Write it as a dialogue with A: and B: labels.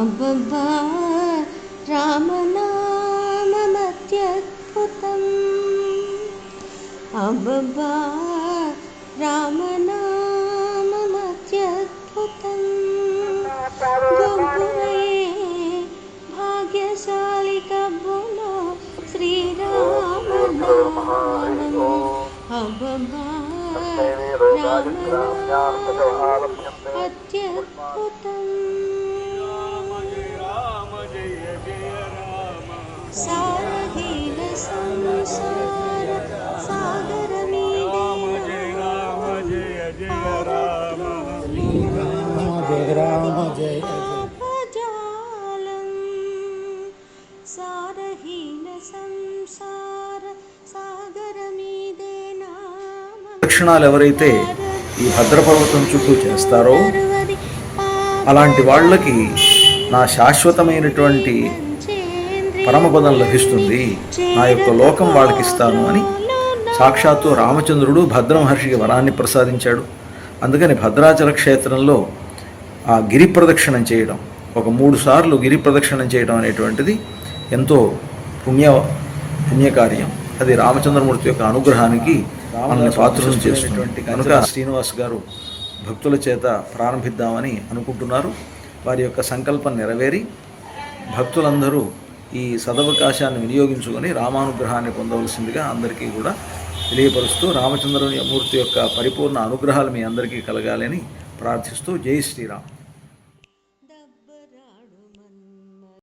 A: अबबा रामनाममत्यद्भुतम्
B: अबबा रामनाममत्यद्भुतम् गोपुरे
A: भाग्यशालिकबुलो श्रीरामनामम् अबबा रामनामम् अत्यद्भुतम्
C: దక్షిణాలు ఎవరైతే ఈ భద్రపర్వతం చుట్టూ చేస్తారో అలాంటి వాళ్ళకి నా శాశ్వతమైనటువంటి పరమపదం లభిస్తుంది. నా యొక్క లోకం వాళ్ళకి ఇస్తాను అని సాక్షాత్తు రామచంద్రుడు భద్రమహర్షికి వరాన్ని ప్రసాదించాడు. అందుకని భద్రాచల క్షేత్రంలో ఆ గిరి ప్రదక్షిణం చేయడం ఒక మూడు సార్లు గిరి ప్రదక్షిణం చేయడం అనేటువంటిది ఎంతో పుణ్య పుణ్యకార్యం. అది రామచంద్రమూర్తి యొక్క అనుగ్రహానికి మనల్ని పాత్రలు చేస్తున్నటువంటి కనుక శ్రీనివాస్ గారు భక్తుల చేత ప్రారంభిద్దామని అనుకుంటున్నారు. వారి యొక్క సంకల్పం నెరవేరి భక్తులందరూ ఈ సదవకాశాన్ని వినియోగించుకొని రామానుగ్రహాన్ని పొందవలసిందిగా అందరికీ కూడా తెలియపరుస్తూ రామచంద్రుని మూర్తి యొక్క పరిపూర్ణ అనుగ్రహాలు మీ అందరికీ కలగాలని ప్రార్థిస్తూ జై శ్రీరామ్.